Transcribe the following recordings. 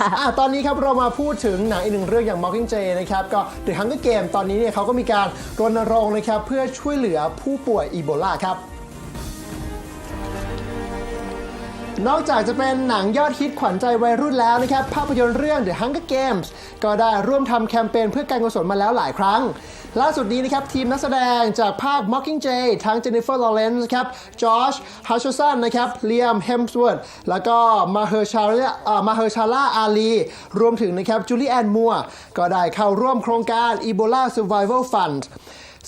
อะตอนนี้ครับเรามาพูดถึงหนังอีกหนึ่งเรื่องอย่าง Mockingjay นะครับก็ The Hunger Game ตอนนี้เนี่ยเขาก็มีการรณรงค์นะครับเพื่อช่วยเหลือผู้ป่วยอีโบลาครับ นอกจากจะเป็นหนังยอดฮิตขวัญใจวัยรุ่นแล้วนะครับ ภาพยนตร์เรื่อง The Hunger Games ก็ได้ร่วมทำแคมเปญเพื่อการกุศลมาแล้วหลายครั้ง ล่าสุดนี้นะครับ ทีมนักแสดงจากภาค Mockingjay ทั้ง Jennifer Lawrence ครับ Josh Hutcherson นะครับ Liam Hemsworth แล้วก็ Mahershala อ่า Mahershala Ali รวมถึงนะครับ Julianne Moore ก็ได้เข้าร่วมโครงการ Ebola Survival Fund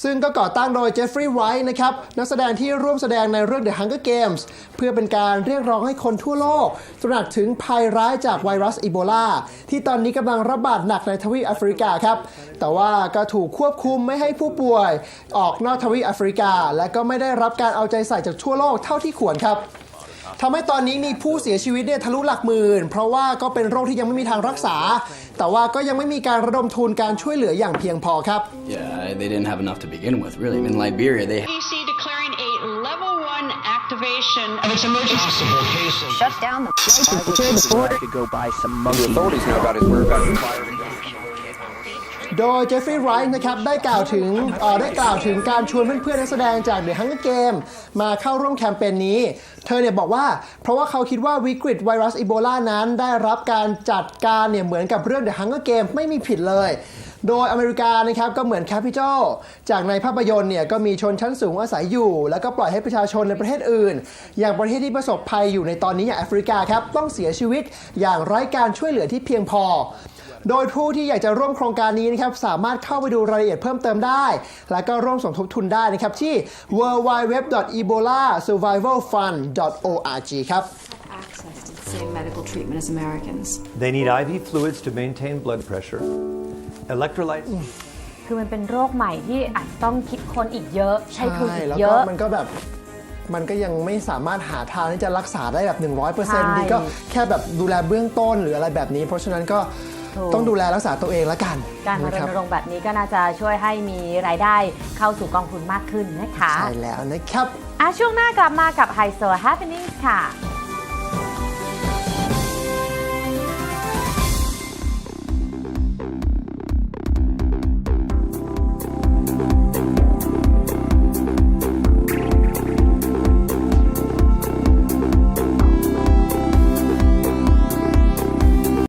ซึ่งก็ก่อตั้งโดยเจฟฟรีย์ไวท์นะครับนักแสดงที่ร่วมแสดงในเรื่อง The Hunger Games เพื่อเป็นการเรียกร้องให้คนทั่วโลก ตระหนักถึงภัยร้ายจากไวรัสอีโบลา ที่ตอนนี้กำลังระบาดหนักในทวีปแอฟริกาครับ แต่ว่าก็ถูกควบคุมไม่ให้ผู้ป่วย ออกนอกทวีปแอฟริกา และก็ไม่ได้รับการเอาใจใส่จากทั่วโลกเท่าที่ควรครับ ทำให้ตอนนี้มีผู้เสียชีวิตเนี่ยทะลุหลักหมื่น เพราะว่าก็เป็นโรคที่ยังไม่มีทางรักษา แต่ว่าก็ยังไม่มีการระดมทุนการช่วยเหลืออย่างเพียงพอครับ Yeah, they didn't have enough to begin with, really. In Liberia, they CDC declaring a level one activation of its emergency possible cases. shut down the could go buy some monkey. The authorities know about his whereabouts. โดยเจฟฟรีย์ไรท์นะครับได้กล่าวถึงได้กล่าวถึงการชวนเพื่อนๆนักแสดงจากเดอะฮังเกอร์เกมมาเข้าร่วมแคมเปญนี้ เธอเนี่ยบอกว่า เพราะว่าเขาคิดว่าวิกฤตไวรัสอีโบลานั้นได้รับการจัดการเนี่ยเหมือนกับเรื่องเดอะฮังเกอร์เกมไม่มีผิดเลย โดยอเมริกานะครับก็เหมือนแคปิตอลจากในภาพยนตร์เนี่ยก็มีชนชั้นสูงอาศัยอยู่ แล้วก็ปล่อยให้ประชาชนในประเทศอื่น อย่างประเทศที่ประสบภัยอยู่ในตอนนี้อย่างแอฟริกาครับต้องเสียชีวิตอย่างไร้การช่วยเหลือที่เพียงพอโดยผู้ที่อยากจะร่วมโครงการนี้นะครับสามารถเข้าไปดูรายละเอียดเพิ่มเติมได้ และก็ร่วมสมทบทุนได้นะครับที่ www.ebola survivalfund.org ครับ access to the same medical treatment as Americans. They need IV fluids to maintain blood pressure, electrolytes. คือมันเป็นโรคใหม่ที่อาจจะต้องคิดคนอีกเยอะ ใช้ทุนอีแล้วกเยก็อะ มันก็แบบมันก็ยังไม่สามารถหาทางที่จะรักษาได้แบบใช่100%ดีก็แค่แบบดูแลเบื้องต้นหรืออะไรแบบนี้ เพราะฉะนั้นก็ถูก ต้องดูแลรักษาตัวเองแล้วกันการมารนะคณบรงค์แบบนี้ก็น่าจะช่วยให้มีรายได้เข้าสู่กองทุนมากขึ้นนะคะใช่แล้วนะครับ อะช่วงหน้ากลับมากับไฮโซ Happenings ค่ะ